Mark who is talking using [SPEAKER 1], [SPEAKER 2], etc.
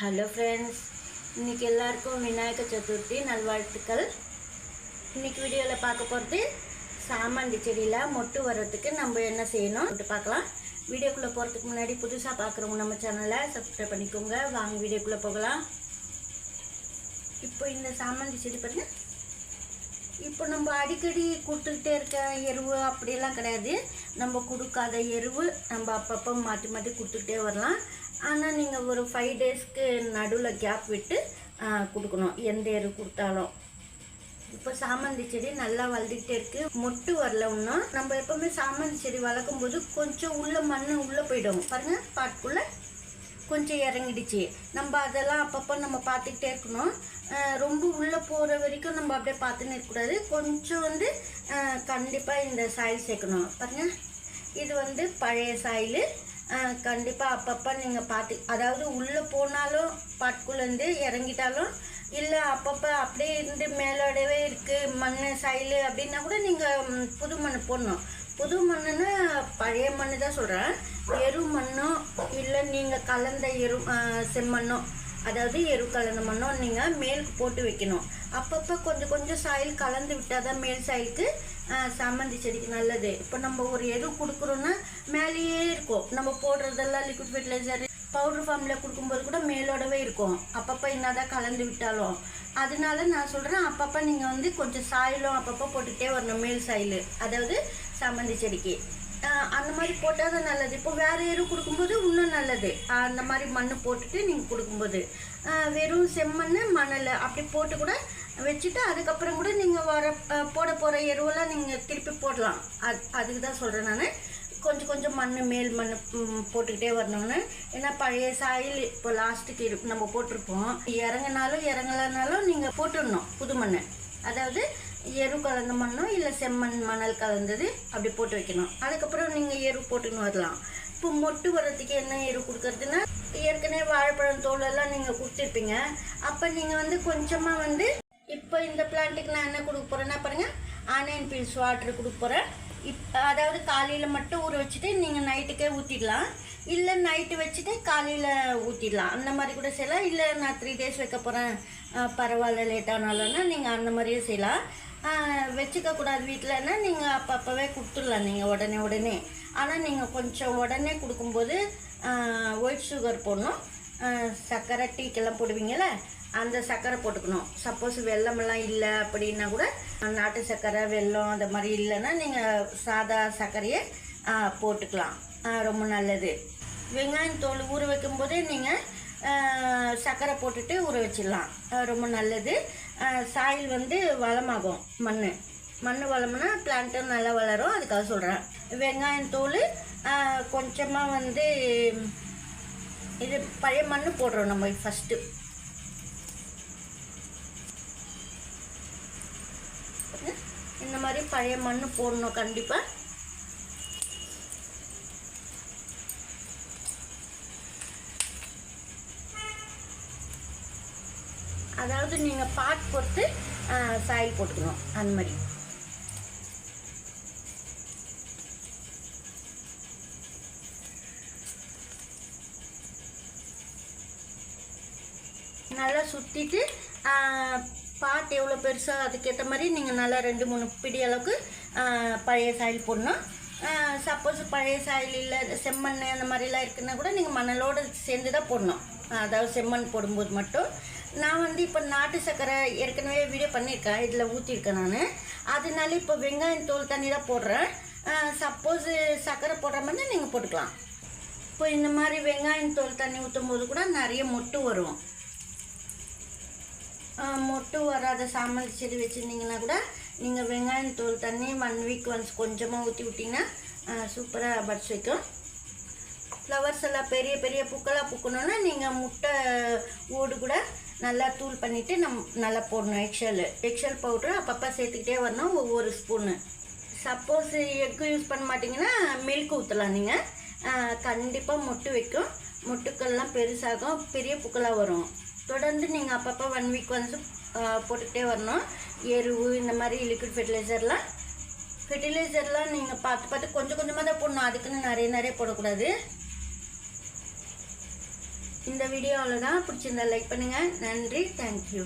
[SPEAKER 1] Hello friends இன்றைக்கி எல்லாருக்கும் விநாயக சதுர்த்தி நல்வாழ்த்துக்கள். இன்னைக்கு வீடியோவில் பார்க்க போகிறது சாமந்தி செடியில் மொட்டு வர்றதுக்கு நம்ம என்ன செய்யணும் அப்படின்ட்டு பார்க்கலாம். வீடியோக்குள்ளே போகிறதுக்கு முன்னாடி புதுசாக பார்க்குறவங்க நம்ம சேனலை சப்ஸ்கிரைப் பண்ணிக்கோங்க. வாங்க வீடியோக்குள்ளே போகலாம். இப்போ இந்த சாமந்தி செடி பாருங்க. இப்போ நம்ம அடிக்கடி கொடுத்துக்கிட்டே இருக்க எருவு அப்படியெல்லாம் கிடையாது. நம்ம கொடுக்காத எருவு நம்ம அப்பப்போ மாற்றி மாற்றி கொடுத்துக்கிட்டே வரலாம். ஆனால் நீங்கள் ஒரு ஃபைவ் டேஸ்க்கு நடுவில் கேப் விட்டு கொடுக்கணும். எந்த எரு கொடுத்தாலும். இப்போ சாமந்தி செடி நல்லா வளர்ந்துக்கிட்டே இருக்குது மொட்டு வரல இன்னும் நம்ம எப்போவுமே சாமந்தி செடி வளர்க்கும் போது கொஞ்சம் உள்ள மண் உள்ளே போயிடும். பாருங்கள் பாட்டுக்குள்ளே கொஞ்சம் இறங்கிடுச்சு. நம்ம அதெல்லாம் அப்பப்போ நம்ம பார்த்துக்கிட்டே இருக்கணும். ரொம்ப உள்ளே போகிற வரைக்கும் நம்ம அப்படியே பார்த்துன்னு இருக்கக்கூடாது. கொஞ்சம் வந்து கண்டிப்பாக இந்த சாயில் சேர்க்கணும். பாருங்க இது வந்து பழைய சாயில் கண்டிப்பாக அப்பப்போ நீங்கள் பார்த்து அதாவது உள்ளே போனாலும் பாட்டுக்குள்ளேருந்து இறங்கிட்டாலும் இல்லை அப்பப்போ அப்படியே இருந்து மேலோடவே இருக்குது மண் சைலு அப்படின்னா கூட நீங்கள் புது மண் போடணும். புது மண்ணுன்னா பழைய மண்ணு தான் சொல்கிறேன் எரு மண்ணோ இல்லை நீங்கள் கலந்த எரு செம்மண்ணோ அதாவது எரு கலந்த மண்ணோ நீங்கள் மேலுக்கு போட்டு வைக்கணும். அப்பப்போ கொஞ்சம் கொஞ்சம் சாயில் கலந்து விட்டால் தான் மேல் சாயிலுக்கு சாமந்தி செடிக்கு நல்லது. இப்போ நம்ம ஒரு எரு கொடுக்குறோன்னா மேலேயே இருக்கும். நம்ம போடுறதெல்லாம் லிக்விட் ஃபெர்டிலைசர் பவுடர் ஃபார்மில் கொடுக்கும்போது கூட மேலோடவே இருக்கும். அப்பப்போ என்னதான் கலந்து விட்டாலும். அதனால நான் சொல்கிறேன் அப்பப்போ நீங்கள் வந்து கொஞ்சம் சாயிலும் அப்பப்போ போட்டுக்கிட்டே வரணும் மேல் சாயில். அதாவது சம்மந்தி செடிக்கு. அந்த மாதிரி போட்டால் தான் நல்லது. இப்போ வேறு எரு கொடுக்கும்போது இன்னும் நல்லது. அந்த மாதிரி மண் போட்டுட்டு நீங்கள் கொடுக்கும்போது. வெறும் செம்மண் மணல் அப்படி போட்டு கூட வச்சுட்டு அதுக்கப்புறம் கூட நீங்கள் வர போட போகிற எருவெல்லாம் நீங்கள் திருப்பி போடலாம். அது அதுக்கு தான் சொல்கிறேன் நான். கொஞ்சம் கொஞ்சம் மண் மேல் மண் போட்டுக்கிட்டே வரணும்னு. ஏன்னா பழைய சாயில் இப்போ லாஸ்ட்டுக்கு இரு நம்ம போட்டிருப்போம். இறங்கினாலும் இறங்கலனாலும் நீங்கள் போட்டுடணும் புது மண் அதாவது எரு கலந்த மண்ணோ இல்லை செம்மண் மணல் கலந்தது அப்படி போட்டு வைக்கணும். அதுக்கப்புறம் நீங்கள் எரு போட்டுன்னு வரலாம். இப்போ மொட்டு வர்றதுக்கு என்ன எரு கொடுக்கறதுன்னா ஏற்கனவே வாழைப்பழம் தோலெல்லாம் நீங்கள் கொடுத்துருப்பீங்க. அப்போ நீங்கள் வந்து கொஞ்சமாக வந்து இப்போ இந்த பிளான்ட்டுக்கு நான் என்ன கொடுக்க போகிறேன்னா பாருங்கள் ஆனியன் பீல்ஸ் வாட்ரு கொடுக்க போகிறேன் இப் அதாவது காலையில் மட்டும் ஊற வச்சுட்டு நீங்கள் நைட்டுக்கே ஊற்றிடலாம் இல்லை நைட்டு வச்சுட்டு காலையில் ஊற்றிடலாம் அந்த மாதிரி கூட செய்யலாம். இல்லை நான் த்ரீ டேஸ் வைக்க போகிறேன் பரவாயில்ல லேட் நீங்கள் அந்த மாதிரியும் செய்யலாம். வச்சுக்கக்கூடாது வீட்டில்னா வீட்டிலன்னா நீங்கள் அப்பப்போவே கொடுத்துடலாம். நீங்கள் உடனே உடனே. ஆனால் நீங்கள் கொஞ்சம் உடனே கொடுக்கும்போது ஒயிட் சுகர் போடணும். சர்க்கரை டீக்கெல்லாம் போடுவீங்கள்ல அந்த சர்க்கரை போட்டுக்கணும். சப்போஸ் வெல்லமெல்லாம் இல்லை அப்படின்னா கூட நாட்டு சர்க்கரை வெல்லம் அந்த மாதிரி இல்லைன்னா நீங்கள் சாதா சர்க்கரையே போட்டுக்கலாம். ரொம்ப நல்லது. வெங்காயம் தோல் ஊற வைக்கும்போதே நீங்கள் சர்க்கரை போட்டுட்டு ஊற வச்சிடலாம். ரொம்ப நல்லது. சாயில் வந்து வளமாகும் மண் மண் வளம்னா பிளான்ட்டும் நல்லா வளரும் அதுக்காக சொல்கிறேன் வெங்காயம் தோல் கொஞ்சமாக வந்து இது பழைய மண் போடுறோம் நம்ம ஃபஸ்ட்டு இந்த மாதிரி பழைய மண் போடணும் கண்டிப்பாக அதாவது நீங்கள் பாட் பொறுத்து சாயில் போட்டுக்கணும் அந்த மாதிரி. நல்லா சுற்றிட்டு பாட் எவ்வளோ பெருசோ அதுக்கேற்ற மாதிரி நீங்கள் நல்லா ரெண்டு மூணு பிடி அளவுக்கு பழைய சாயில் போடணும். சப்போஸ் பழைய சாயில் இல்லை செம்மண் அந்த மாதிரிலாம் இருக்குன்னா கூட நீங்கள் மணலோடு சேர்ந்து தான் போடணும் அதாவது செம்மண் போடும்போது மட்டும். நான் வந்து இப்போ நாட்டு சர்க்கரை ஏற்கனவே வீடியோ பண்ணியிருக்கேன். இதில் ஊற்றிருக்கேன் நான். அதனால இப்போ வெங்காயம் தோல் தண்ணி தான் போடுறேன் சப்போஸ் சர்க்கரை போடுற மாதிரி நீங்கள் போட்டுக்கலாம். இப்போ இந்த மாதிரி வெங்காயம் தோல் தண்ணி ஊற்றும் போது கூட நிறைய மொட்டு வரும். மொட்டு வராத சாமந்தி செடி வச்சுருந்தீங்கன்னா கூட நீங்கள் வெங்காயம் தோல் தண்ணி ஒன் வீக் ஒன்ஸ் கொஞ்சமாக ஊற்றி விட்டிங்கன்னா சூப்பராக பட்ஸ் வைக்கும். ஃப்ளவர்ஸ் எல்லாம் பெரிய பெரிய பூக்களாக பூக்கணுன்னா நீங்கள் முட்டை ஓடு கூட நல்லா தூள் பண்ணிவிட்டு நம் நல்லா போடணும். எக்ஷல் எக்ஷல் பவுட்ரு அப்பப்போ சேர்த்துக்கிட்டே வரணும் ஒவ்வொரு ஸ்பூனு சப்போஸ் எக்கு யூஸ் பண்ண மாட்டிங்கன்னா மில்க் ஊற்றலாம் நீங்கள் கண்டிப்பாக மொட்டு வைக்கும். மொட்டுக்கள்லாம் பெருசாகும் பெரிய பூக்களாக வரும். தொடர்ந்து நீங்கள் அப்பப்போ ஒன் வீக் வந்து போட்டுக்கிட்டே வரணும். எருவு இந்த மாதிரி லிக்விட் ஃபெர்டிலைசர்லாம் ஃபெர்டிலைசர்லாம் நீங்கள் பார்த்து பார்த்து கொஞ்சம் கொஞ்சமாக தான் போடணும். அதுக்குன்னு நிறைய நிறைய போடக்கூடாது. இந்த வீடியோ அவ்வளோதான் பிடிச்சிருந்தா லைக் பண்ணுங்கள் நன்றி. தேங்க்யூ